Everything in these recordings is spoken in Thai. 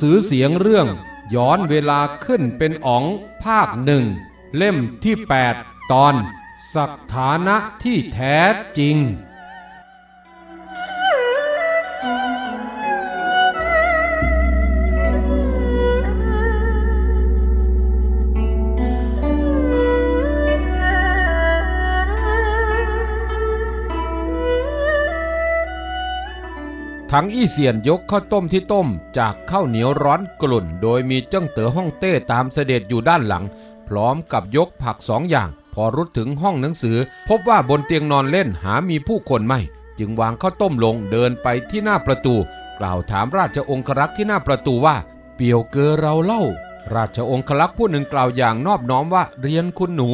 สือเสียงเรื่อง ย้อนเวลาขึ้นเป็นอ๋องภาคหนึ่ง เล่มที่ 8 ตอนสถานะที่แท้จริง ถังอี้เซียนยกข้าวต้มที่ต้ม จากข้าวเหนียวร้อนกลุ่น โดยมีเจ้งเต๋อฮ่องเต้ตามเสด็จอยู่ด้านหลัง พร้อมกับยกผักสองอย่าง พอรุดถึงห้องหนังสือ พบว่าบนเตียงนอนเล่นหามีผู้คนไม่ จึงวางข้าวต้มลงเดินไปที่หน้าประตู กล่าวถามราชองครักษ์ที่หน้าประตูว่า เปียวเกอเราเล่า ราชองครักษ์ผู้หนึ่งกล่าวอย่างนอบน้อมว่าเรียนคุณหนู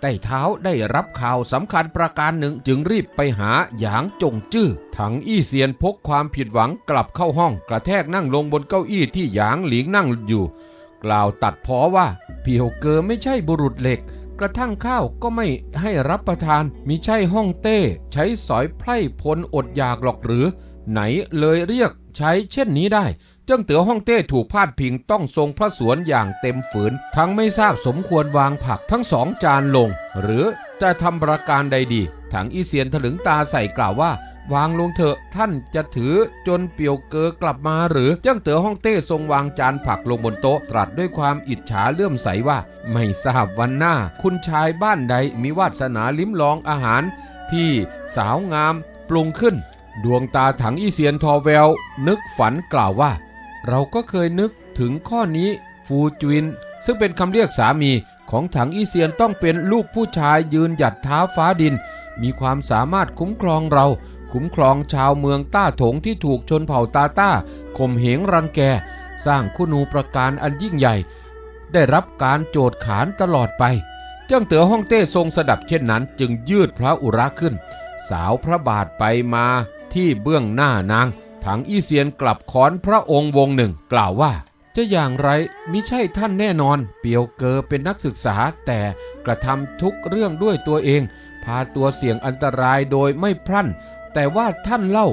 ใต้เท้าได้รับข่าวสำคัญประการหนึ่งจึงรีบไปหาหยางจงจื้อถังอี้เซียนพกความผิดหวังกลับเข้าห้อง กระแทกนั่งลงบนเก้าอี้ที่หยางหลิงนั่งอยู่ กล่าวตัดพ้อว่าเพียวเกอไม่ใช่บุรุษเหล็ก กระทั่งข้าวก็ไม่ให้รับประทานมิใช่ห้องเต้ ใช้สอยไพร่พลอดอยากหรอกหรือ ไหนเลยเรียกใช้เช่นนี้ได้ เจิ้งเต๋อฮ่องเต้ถูกพาดพิงต้องทรงพระสวนอย่างเต็มฝืน ทั้งไม่ทราบสมควรวางผักทั้งสองจานลง หรือจะทำประการใดดีถังอีเซียนถลึงตาใส่กล่าวว่า วางลงเถอะท่านจะถือจนเปียวเกอกลับมาหรือเจิ้งเต๋อฮ่องเต้ทรงวางจานผักลงบนโต๊ะตรัสด้วยความอิจฉาเลื่อมใสว่า ไม่ทราบวันหน้า คุณชายบ้านใดมีวาสนาลิ้มลองอาหาร ที่สาวงามปรุงขึ้น ดวงตาถังอีเซียนทอแวว นึกฝันกล่าวว่า เราก็เคยนึกถึงข้อนี้ฟูจวิน ซึ่งเป็นคำเรียกสามีของถังอีเซียนต้องเป็นลูกผู้ชายยืนหยัดเท้าฟ้าดิน มีความสามารถคุ้มครองเรา คุ้มครองชาวเมืองต้าถงที่ถูกชนเผ่าตาต้าข่มเหงรังแก สร้างคุณูประการอันยิ่งใหญ่ ได้รับการโจทย์ขานตลอดไป เจ้าเต๋อฮ่องเต้ทรงสดับเช่นนั้น จึงยืดพระอุระขึ้น สาวพระบาทไปมาที่เบื้องหน้านาง ถังอี้เซียนกลับค้อนพระองค์วงหนึ่ง กล่าวว่า จะอย่างไรมิใช่ท่านแน่นอน เปียวเกอเป็นนักศึกษาแต่กระทำทุกเรื่องด้วยตัวเอง พาตัวเสี่ยงอันตรายโดยไม่พรั่น แต่ว่าท่านเล่า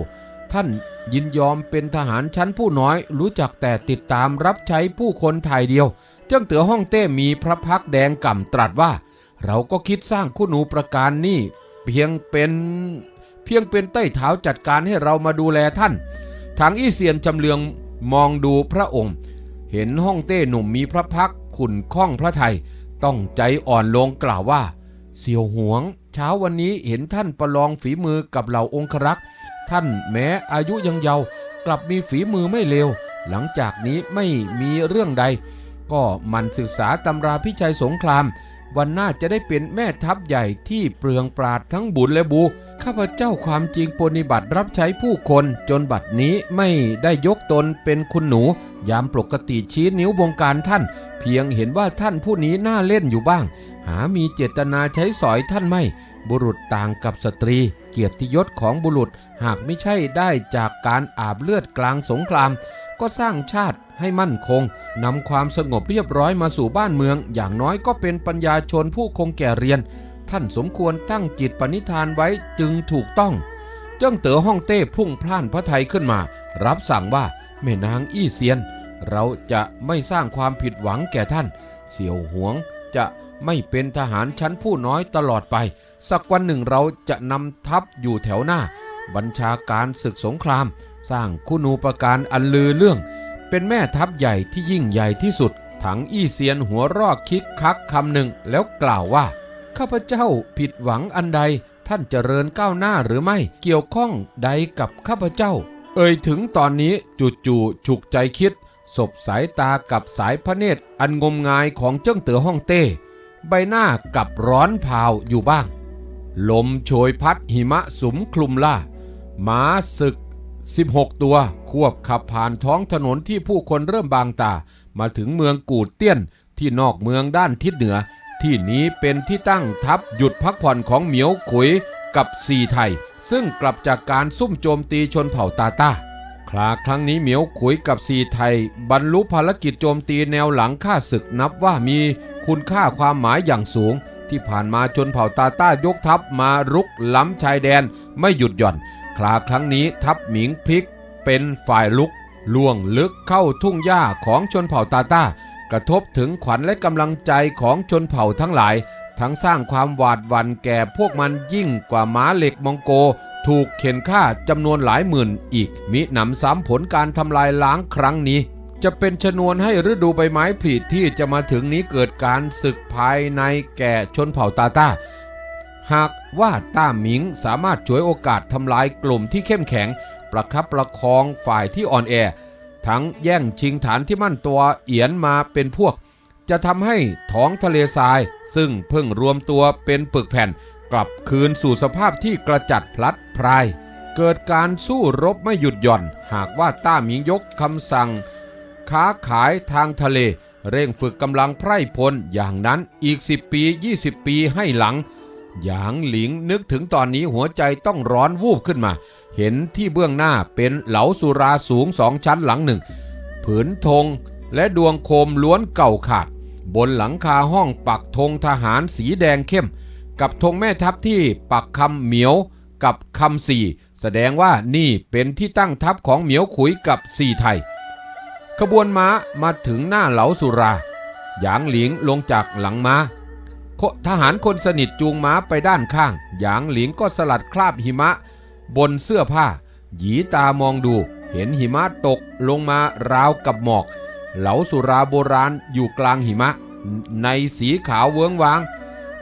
ท่านยินยอมเป็นทหารชั้นผู้น้อย รู้จักแต่ติดตามรับใช้ผู้คนถ่ายเดียว เจ้าเต๋อฮ่องเต้มีพระพักแดงก่ำตรัสว่า เราก็คิดสร้างคุณูประการนี่เพียงเป็นเพียงเป็นใต้เท้าจัดการให้เรามาดูแลท่าน ทางอี้เซียนจำเลืองมองดูพระองค์ เห็นฮ่องเต้หนุ่มมีพระพักขุนข้องพระไทย ต้องใจอ่อนลงกล่าวว่า เสี่ยวหวง เช้าวันนี้เห็นท่านประลองฝีมือกับเหล่าองครักษ์ท่านแม้อายุยังเยาว์กลับมีฝีมือไม่เลวหลังจากนี้ไม่มีเรื่องใด ก็มันศึกษาตำราพิชัยสงคราม วันหน้าจะได้เป็นแม่ทัพใหญ่ที่เปลืองปราดทั้งบุญและบู ข้าพเจ้าความจริงปฏิบัติรับใช้ผู้คนจนบัดนี้ไม่ได้ยกตนเป็นคุณหนู ยามปกติชี้นิ้วบงการท่าน เพียงเห็นว่าท่านผู้นี้น่าเล่นอยู่บ้าง หามีเจตนาใช้สอยท่านไม่ บุรุษต่างกับสตรี เกียรติยศของบุรุษหากไม่ใช่ได้จากการอาบเลือดกลางสงคราม ก็สร้างชาติให้มั่นคงนำความสงบเรียบร้อยมาสู่บ้านเมือง อย่างน้อยก็เป็นปัญญาชนผู้คงแก่เรียน ท่านสมควรตั้งจิตปณิธานไว้จึงถูกต้อง เจ้าเต๋อฮ่องเต้พุ่งพล่านพระไทยขึ้นมา รับสั่งว่าแม่นางอี้เซียน เราจะไม่สร้างความผิดหวังแก่ท่าน เสี่ยวหวงจะไม่เป็นทหารชั้นผู้น้อยตลอดไป สักวันหนึ่งเราจะนำทัพอยู่แถวหน้า บัญชาการศึกสงคราม สร้างคุณูปการอันลือเรื่อง เป็นแม่ทัพใหญ่ที่ยิ่งใหญ่ที่สุด ถังอี้เซียนหัวรอกคิกคักคำหนึ่งแล้วกล่าวว่า ข้าพเจ้าผิดหวังอันใดท่านเจริญก้าวหน้าหรือไม่เกี่ยวข้องใดกับข้าพเจ้า เอ่ยถึงตอนนี้จู่ๆฉุกใจคิด สบสายตากับสายพระเนตรอันงมงายของเจ้าเต๋อฮ่องเต้ ใบหน้ากลับร้อนเผาวอยู่บ้าง ลมโชยพัดหิมะสุมคลุมล่าม้าศึก 16 ตัว ควบขับผ่านท้องถนนที่ผู้คนเริ่มบางตา มาถึงเมืองกูดเตี้ยนที่นอกเมืองด้านทิศเหนือ ที่นี้เป็นที่ตั้งทัพหยุดพักผ่อนของเหมียวขุยกับซีไทย ซึ่งกลับจากการซุ่มโจมตีชนเผ่าตาตาคราครั้งนี้เหมียวขุยกับซีไทย บรรลุภารกิจโจมตีแนวหลังข้าศึกนับว่ามีคุณค่าความหมายอย่างสูง ที่ผ่านมาชนเผ่าตาต้ายกทัพมารุกล้ำชายแดนไม่หยุดหย่อนคราครั้งนี้ทัพหมิงพลิกเป็นฝ่ายลุกล่วงลึกเข้าทุ่งหญ้าของชนเผ่าตาต้า กระทบถึงขวัญและกำลังใจของชนเผ่าทั้งหลาย ทั้งสร้างความหวาดหวั่นแก่พวกมันยิ่งกว่าม้าเหล็กมองโก ถูกเข็นฆ่าจำนวนหลายหมื่นอีก มิหนำซ้ำผลการทำลายล้างครั้งนี้ จะเป็นชนวนให้ฤดูใบไม้ผลิที่จะมาถึงนี้เกิดการศึกภายในแก่ชนเผ่าตาตาหากว่าต้าหมิงสามารถฉวยโอกาสทำลายกลุ่มที่เข้มแข็ง ประคับประคองฝ่ายที่อ่อนแอ ทั้งแย่งชิงฐานที่มั่นตัวเอียนมาเป็นพวก จะทำให้ท้องทะเลทราย ซึ่งเพิ่งรวมตัวเป็นปึกแผ่น กลับคืนสู่สภาพที่กระจัดพลัดพราย เกิดการสู้รบไม่หยุดหย่อน หากว่าต้าหมิงยกคำสั่ง ค้าขายทางทะเล เร่งฝึกกำลังไพร่พลอย่างนั้นอีก 10 ปี 20 ปีให้หลังหยางหลิงนึกถึงตอนนี้หัวใจต้องร้อนวูบขึ้นมา เห็นที่เบื้องหน้าเป็นเหลาสุราสูงสองชั้นหลังหนึ่ง ผืนธงและดวงโคมล้วนเก่าขาด บนหลังคาห้องปักธงทหารสีแดงเข้ม กับธงแม่ทัพที่ปักคำเหมียวกับคำสี่แสดงว่านี่เป็นที่ตั้งทัพของเหมียวขุยกับสี่ไทย ขบวนม้ามาถึงหน้าเหลาสุรา หยางหลิงลงจากหลังม้าทหารคนสนิทจูงม้าไปด้านข้าง หยางหลิงก็สลัดคราบหิมะ บนเสื้อผ้า หยีตามองดู เห็นหิมะตกลงมาราวกับหมอก เหลาสุราโบราณอยู่กลางหิมะ ในสีขาวเวิ้งวาง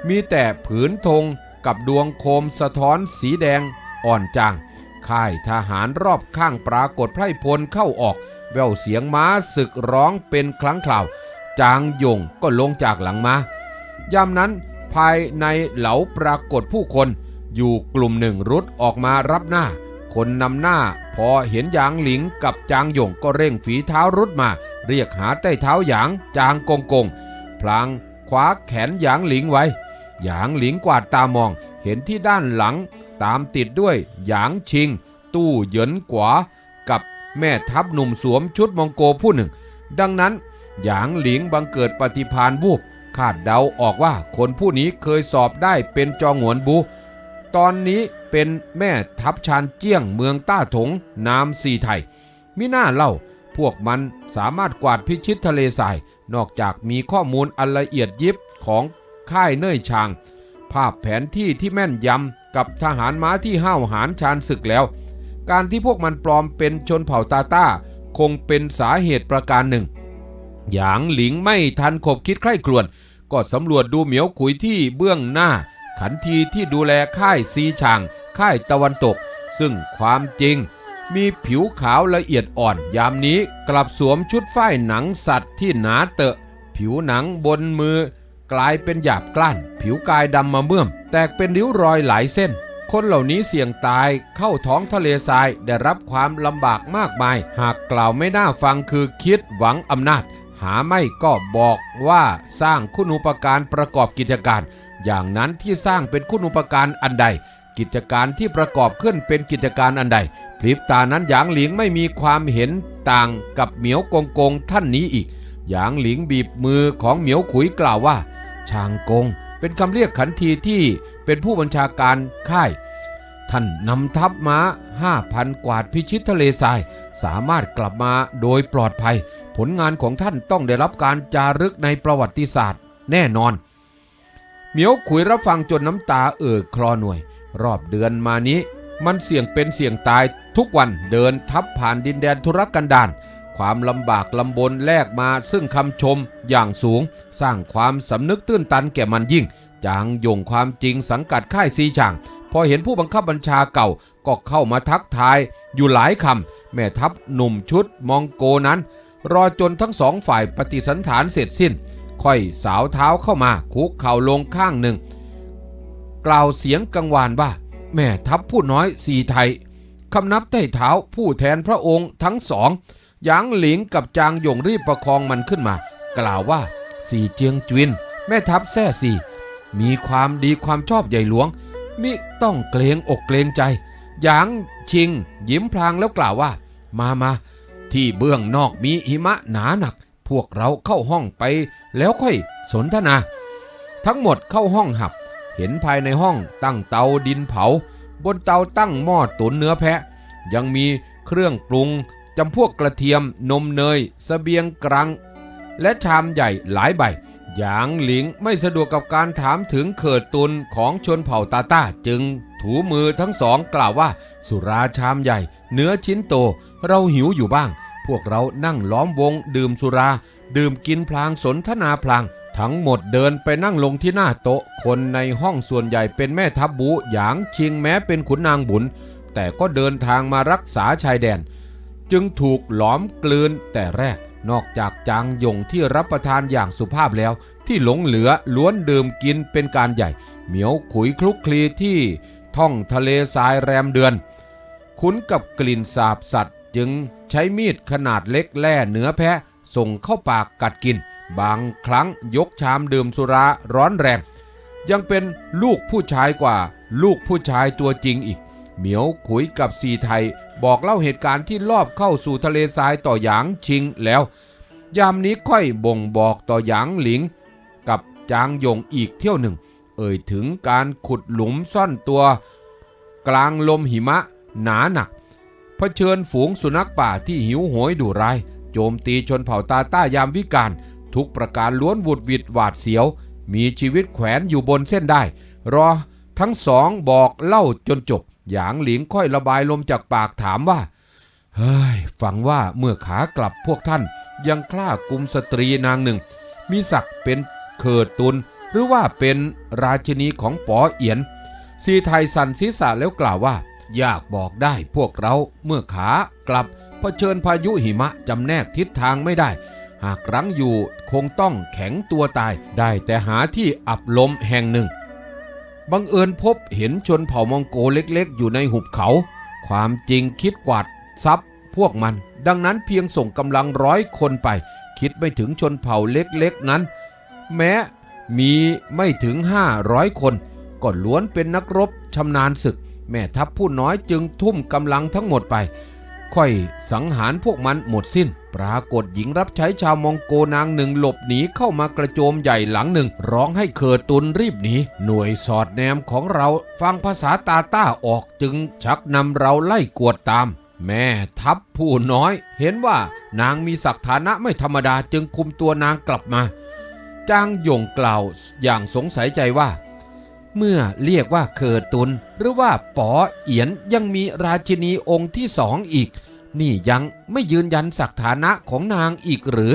มีแต่ผืนธงกับดวงโคมสะท้อนสีแดงอ่อนจาง ค่ายทหารรอบข้างปรากฏไพร่พลเข้าออก แววเสียงม้าศึกร้องเป็นครั้งคราว จางยงก็ลงจากหลังม้ายามนั้นภายในเหลาปรากฏผู้คน อยู่กลุ่มหนึ่งรุดออกมารับหน้า คนนำหน้าพอเห็นหยางหลิงกับจางหยงก็เร่งฝีเท้ารุดมา เรียกหาใต้เท้าหยางจางกงกงพลางคว้าแขนหยางหลิงไว้ หยางหลิงกวาดตามองเห็นที่ด้านหลัง ตามติดด้วยหยางชิง ตู้เหยินกวากับแม่ทัพหนุ่มสวมชุดมองโกผู้หนึ่ง ดังนั้นหยางหลิงบังเกิดปฏิพานวูบคาดเดาออกว่าคนผู้นี้เคยสอบได้เป็นจองหวนบู ตอนนี้เป็นแม่ทัพชานเจี้ยงเมืองต้าถงนามสีไทย มิน่าเล่าพวกมันสามารถกวาดพิชิตทะเลทราย นอกจากมีข้อมูลอันละเอียดยิบของค่ายเน่ยชาง ภาพแผนที่ที่แม่นยำกับทหารม้าที่ห้าวหาญชานศึกแล้ว การที่พวกมันปลอมเป็นชนเผ่าตาต้า คงเป็นสาเหตุประการหนึ่ง หยางหลิงไม่ทันขบคิดใคร่ครวญก็สำรวจดูเหมียวขุยที่เบื้องหน้า ขันทีที่ดูแลค่ายซีชางค่ายตะวันตก ซึ่งความจริงมีผิวขาวละเอียดอ่อน ยามนี้กลับสวมชุดฝ้ายหนังสัตว์ที่หนาเตอะ ผิวหนังบนมือ กลายเป็นหยาบกล้าน ผิวกายดำมาเมื่อม แตกเป็นริ้วรอยหลายเส้น คนเหล่านี้เสี่ยงตายเข้าท้องทะเลทรายได้รับความลำบากมากมาย หากกล่าวไม่น่าฟังคือคิดหวังอำนาจ หาไม่ก็บอกว่าสร้างคุณูปการประกอบกิจการ อย่างนั้นที่สร้างเป็นคุณูปการอันใด กิจการที่ประกอบขึ้นเป็นกิจการอันใดพริบตานั้นหยางหลิงไม่มีความเห็นต่างกับเหมียวกงกงท่านนี้อีก หยางหลิงบีบมือของเหมียวขุยกล่าวว่าชางกงเป็นคำเรียกขันทีที่เป็นผู้บัญชาการค่าย ท่านนำทัพม้าห้าพันกวาดพิชิตทะเลทราย สามารถกลับมาโดยปลอดภัย ผลงานของท่านต้องได้รับการจารึกในประวัติศาสตร์ แน่นอน เหมียวขุยรับฟังจนน้ำตาเอ่อคลอหน่วย รอบเดือนมานี้ มันเสี่ยงเป็นเสี่ยงตายทุกวันเดินทับผ่านดินแดนธุรกันดารความลำบากลำบนแลกมาซึ่งคำชมอย่างสูง สร้างความสำนึกตื้นตันแก่มันยิ่ง จางยงความจริงสังกัดค่ายซีช่าง พอเห็นผู้บังคับบัญชาเก่าก็เข้ามาทักทายอยู่หลายคำแม่ทัพหนุ่มชุดมองโกนั้น รอจนทั้งสองฝ่ายปฏิสันฐานเสร็จสิ้น ค่อยสาวเท้าเข้ามาคุกเข่าลงข้างหนึ่ง กล่าวเสียงกังวานว่า แม่ทัพผู้น้อยสีไทยคำนับใต้เท้าผู้แทนพระองค์ทั้งสองหยางหลิงกับจางหยงรีบประคองมันขึ้นมา กล่าวว่าสีเจียงจวิน แม่ทัพแท่สี่มีความดีความชอบใหญ่หลวง มิต้องเกรงอกเกรงใจหยางชิง ยิ้มพลางแล้วกล่าวว่า มามาที่เบื้องนอกมีหิมะหนาหนัก พวกเราเข้าห้องไป แล้วค่อยสนทนา ทั้งหมดเข้าห้องหับ เห็นภายในห้องตั้งเตาดินเผา บนเตาตั้งหม้อตุ๋นเนื้อแพะ ยังมีเครื่องปรุงจำพวกกระเทียมนมเนยสเสบียงกรัง และชามใหญ่หลายใบหยางหลิงไม่สะดวกกับการถามถึงเขิดตุนของชนเผ่าตาต้าจึงถูมือทั้งสองกล่าวว่า สุราชามใหญ่ เนื้อชิ้นโต เราหิวอยู่บ้าง พวกเรานั่งล้อมวงดื่มสุรา ดื่มกินพลางสนทนาพลาง ทั้งหมดเดินไปนั่งลงที่หน้าโต๊ะ คนในห้องส่วนใหญ่เป็นแม่ทัพบูหยางชิงแม้เป็นขุนนางบุญ แต่ก็เดินทางมารักษาชายแดน จึงถูกหลอมกลืนแต่แรกนอกจากจางยงที่รับประทานอย่างสุภาพแล้ว ที่หลงเหลือล้วนดื่มกินเป็นการใหญ่ เหมียวขุยคลุกคลีที่ท่องทะเลทรายแรมเดือน คุ้นกับกลิ่นสาบสัตว์จึงใช้มีดขนาดเล็กแล่เนื้อแพะ ส่งเข้าปากกัดกิน บางครั้งยกชามดื่มสุราร้อนแรง ยังเป็นลูกผู้ชายกว่า ลูกผู้ชายตัวจริงอีก เหมียวขุยกับสีไทยบอกเล่าเหตุการณ์ที่ลอบเข้าสู่ทะเลทรายต่อหยางชิงแล้ว ยามนี้ค่อยบ่งบอกต่อหยางหลิง กับจางยงอีกเที่ยวหนึ่ง เอ่ยถึงการขุดหลุมซ่อนตัว กลางลมหิมะหนาหนักเผชิญฝูงสุนัขป่าที่หิวโหยดุร้าย โจมตีชนเผ่าตาต้ายามวิการ ทุกประการล้วนหวุดหวิดหวาดเสียว มีชีวิตแขวนอยู่บนเส้นได้ รอทั้งสองบอกเล่าจนจบ หยางหลิงค่อยระบายลมจากปากถามว่า เฮ้ย ฟังว่าเมื่อขากลับพวกท่านยังคล้ากุมสตรีนางหนึ่ง มีศักดิ์เป็นเขิดตุน หรือว่าเป็นราชินีของป๋อเอียน ซีไทยสันศีรษะแล้วกล่าวว่า อยากบอกได้พวกเราเมื่อขากลับ เผชิญพายุหิมะจำแนกทิศทางไม่ได้ หากรั้งอยู่คงต้องแข็งตัวตาย ได้แต่หาที่อับลมแห่งหนึ่ง บังเอิญพบเห็นชนเผ่ามองโกเล็กๆ อยู่ในหุบเขา ความจริงคิดกวาดทรัพย์พวกมัน ดังนั้นเพียงส่งกำลังร้อยคนไป คิดไม่ถึงชนเผ่าเล็กๆนั้น แม้มีไม่ถึง 500 คนก็ล้วนเป็นนักรบชำนาญศึก แม่ทัพผู้น้อยจึงทุ่มกำลังทั้งหมดไป ค่อยสังหารพวกมันหมดสิ้น ปรากฏหญิงรับใช้ชาวมองโกนางหนึ่งหลบหนีเข้ามากระโจมใหญ่หลังหนึ่ง ร้องให้เขิดตุนรีบหนีหน่วยสอดแนมของเราฟังภาษาตาต้าออกจึงชักนำเราไล่กวดตาม แม่ทัพผู้น้อย เห็นว่านางมีศักดิ์ฐานะไม่ธรรมดาจึงคุมตัวนางกลับมา จางหยงกล่าวอย่างสงสัยใจว่า เมื่อเรียกว่าเคอตุน หรือว่าป๋อเอียนยังมีราชินีองค์ที่สองอีก นี่ยังไม่ยืนยันศักฐานะของนางอีกหรือ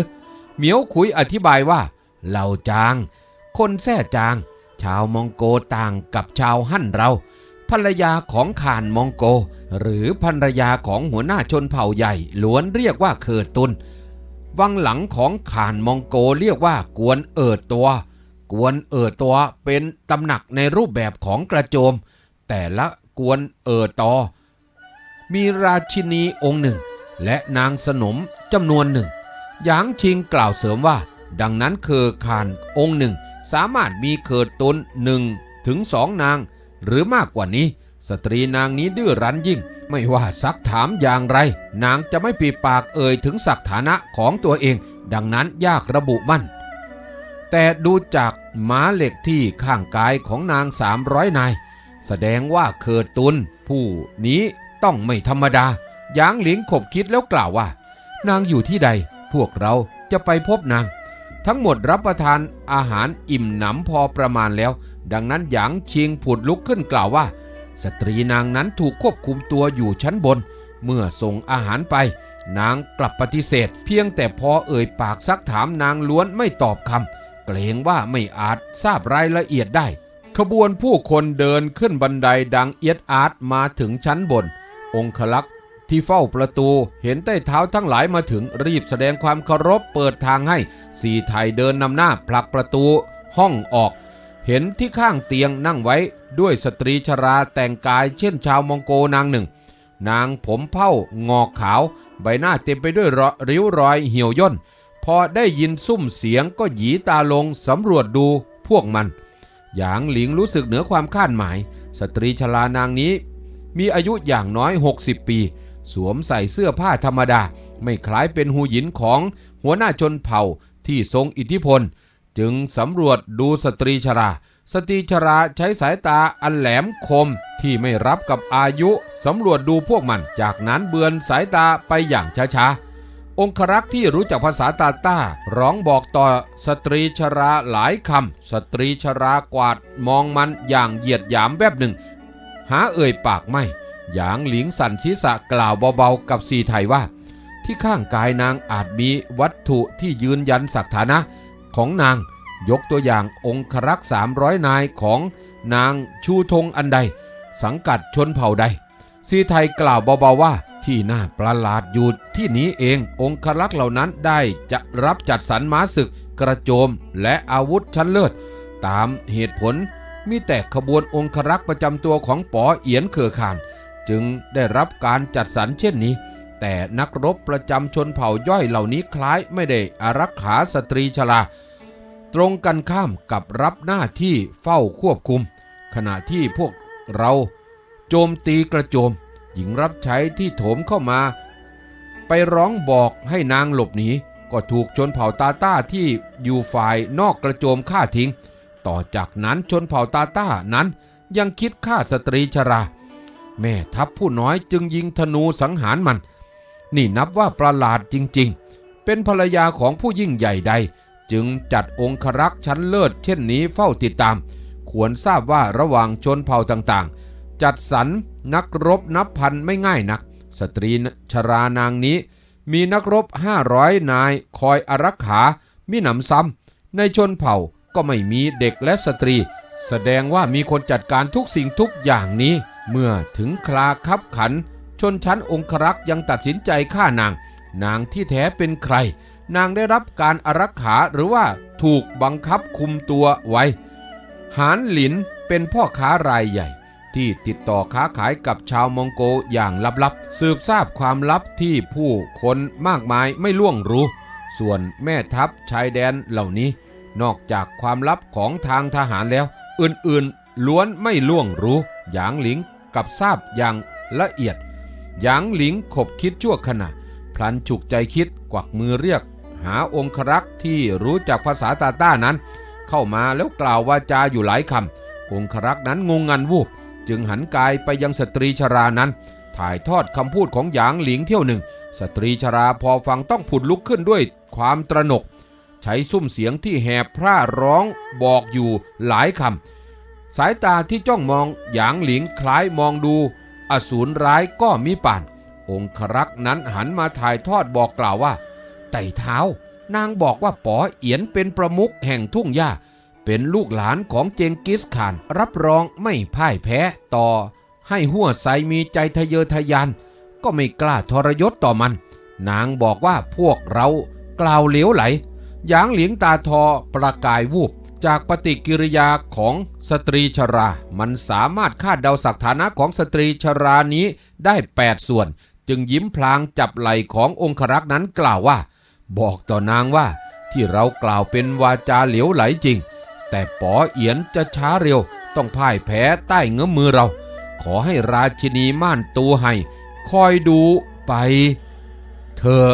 เหมียวคุยอธิบายว่า เหล่าจาง คนแท้จาง ชาวมองโกต่างกับชาวฮั่นเรา ภรรยาของข่านมองโก หรือภรรยาของหัวหน้าชนเผ่าใหญ่ล้วนเรียกว่าเคอตุน วังหลังของข่านมองโกเรียกว่ากวนเอิดตัว กวนเอิดตัวเป็นตำหนักในรูปแบบของกระโจม แต่ละกวนเอิดตอ มีราชินีองค์หนึ่ง และนางสนมจำนวนหนึ่งหยางชิงกล่าวเสริมว่า ดังนั้นเคอคานองค์หนึ่ง สามารถมีเขิดตนหนึ่งถึงสองนาง หรือมากกว่านี้ สตรีนางนี้ดื้อรั้นยิ่ง ไม่ว่าซักถามอย่างไร นางจะไม่ปีปากเอ่ยถึงศักฐานะของตัวเอง ดังนั้นยากระบุมั่น แต่ดูจากม้าเหล็กที่ข้างกายของนางสามร้อยนาย แสดงว่าเขิดตุน ผู้นี้ต้องไม่ธรรมดาหยางหลิงขบคิดแล้วกล่าวว่า นางอยู่ที่ใด พวกเราจะไปพบนาง ทั้งหมดรับประทานอาหารอิ่มหนำพอประมาณแล้ว ดังนั้นหยางชิงผุดลุกขึ้นกล่าวว่า สตรีนางนั้นถูกควบคุมตัวอยู่ชั้นบน เมื่อส่งอาหารไป นางกลับปฏิเสธ เพียงแต่พอเอ่ยปากซักถามนางล้วนไม่ตอบคำ เกรงว่าไม่อาจทราบรายละเอียดได้ ขบวนผู้คนเดินขึ้นบันไดดังเอียดอาร์ตมาถึงชั้นบน องคลักษ์ที่เฝ้าประตูเห็นใต้เท้าทั้งหลายมาถึงรีบแสดงความเคารพเปิดทางให้สีไทยเดินนำหน้าผลักประตูห้องออก เห็นที่ข้างเตียงนั่งไว้ด้วยสตรีชราแต่งกายเช่นชาวมองโกนางหนึ่ง นางผมเผ้างอกขาว ใบหน้าเต็มไปด้วยรอยริ้วรอยเหี่ยวย่น พอได้ยินซุ้มเสียงก็หยีตาลงสำรวจดูพวกมัน หยางหลิงรู้สึกเหนือความคาดหมาย สตรีชรานางนี้ มีอายุอย่างน้อย 60 ปี สวมใส่เสื้อผ้าธรรมดา ไม่คล้ายเป็นหูหยินของหัวหน้าชนเผ่าที่ทรงอิทธิพล จึงสำรวจดูสตรีชรา สตรีชราใช้สายตาอันแหลมคมที่ไม่รับกับอายุสำรวจดูพวกมัน จากนั้นเบือนสายตาไปอย่างช้าๆ องครักษ์ที่รู้จักภาษาตาต้า ร้องบอกต่อสตรีชราหลายคำสตรีชรากวาดมองมันอย่างเหยียดหยามแวบหนึ่ง หาเอ่ยปากไม่ หยางหลิงสันศีษะกล่าวเบาๆกับสีไทยว่า ที่ข้างกายนางอาจมีวัตถุที่ยืนยันศักฐานะของนาง ยกตัวอย่างองครักษ์สามร้อยนายของนางชูธงอันใด สังกัดชนเผ่าใดซีไทยกล่าวเบาๆว่า ที่น่าประหลาดอยู่ที่นี้เององครักษ์เหล่านั้นได้จะรับจัดสรรม้าศึก กระโจมและอาวุธชั้นเลิศ ตามเหตุผลมีแต่ขบวนองครักษ์ประจำตัวของป๋อเอียนเคือข่าน จึงได้รับการจัดสรรเช่นนี้ แต่นักรบประจำชนเผ่าย่อยเหล่านี้คล้ายไม่ได้อารักขาสตรีชราตรงกันข้ามกับรับหน้าที่เฝ้าควบคุม ขณะที่พวกเราโจมตีกระโจม หญิงรับใช้ที่โถมเข้ามา ไปร้องบอกให้นางหลบหนีก็ถูกชนเผ่าตาต้าที่อยู่ฝ่ายนอกกระโจมฆ่าทิ้ง ต่อจากนั้นชนเผ่าตาต้านั้นยังคิดฆ่าสตรีชรา แม่ทัพผู้น้อยจึงยิงธนูสังหารมัน นี่นับว่าประหลาดจริงๆ เป็นภรรยาของผู้ยิ่งใหญ่ใด จึงจัดองครักษ์ชั้นเลิศเช่นนี้เฝ้าติดตาม ควรทราบว่าระหว่างชนเผ่าต่างๆ จัดสรร นักรบนับพันไม่ง่ายนัก สตรีชรานางนี้ มีนักรบ500นายคอยอารักขามิหนำซ้ำในชนเผ่าก็ไม่มีเด็กและสตรี แสดงว่ามีคนจัดการทุกสิ่งทุกอย่างนี้ เมื่อถึงคลาคับขัน ชนชั้นองครักษ์ยังตัดสินใจฆ่านาง นางที่แท้เป็นใคร นางได้รับการอารักขาหรือว่าถูกบังคับคุมตัวไว้ หานหลินเป็นพ่อค้ารายใหญ่ ที่ติดต่อค้าขายกับชาวมองโกอย่างลับๆ สืบทราบความลับที่ผู้คนมากมายไม่ล่วงรู้ ส่วนแม่ทัพชายแดนเหล่านี้ นอกจากความลับของทางทหารแล้ว อื่นๆล้วนไม่ล่วงรู้ หยางหลิงกับทราบอย่างละเอียด หยางหลิงขบคิดชั่วขณะ พลันฉุกใจคิดกวักมือเรียก หาองครักษ์ที่รู้จักภาษาตาต้านั้น เข้ามาแล้วกล่าววาจาอยู่หลายคำองครักษ์นั้นงงงันวูบ จึงหันกายไปยังสตรีชรานั้น ถ่ายทอดคำพูดของหยางหลิงเที่ยวหนึ่ง สตรีชราพอฟังต้องผุดลุกขึ้นด้วยความตระหนก ใช้ซุ้มเสียงที่แหบพร่าร้องบอกอยู่หลายคำสายตาที่จ้องมองหยางหลิงคล้ายมองดู อสูรร้ายก็มีป่าน องครักษ์นั้นหันมาถ่ายทอดบอกกล่าวว่า ไต่เท้านางบอกว่าป๋อเอียนเป็นประมุขแห่งทุ่งหญ้า เป็นลูกหลานของเจงกิสข่าน รับรองไม่พ่ายแพ้ต่อ ให้หัวไซมีใจทะเยอทะยาน ก็ไม่กล้าทรยศต่อมัน นางบอกว่าพวกเรากล่าวเหลวไหลหยางเหลียงตาทอประกายวูบจากปฏิกิริยาของสตรีชรา มันสามารถคาดเดาศักฐานะของสตรีชรานี้ได้ 8 ส่วน จึงยิ้มพลางจับไหล่ขององครักษ์นั้นกล่าวว่า บอกต่อนางว่าที่เรากล่าวเป็นวาจาเหลวไหลจริง แต่ป๋อเอียนจะช้าเร็วต้องพ่ายแพ้ใต้เงื้อมือเรา ขอให้ราชินีม่านตูให้ คอยดูไป เธอ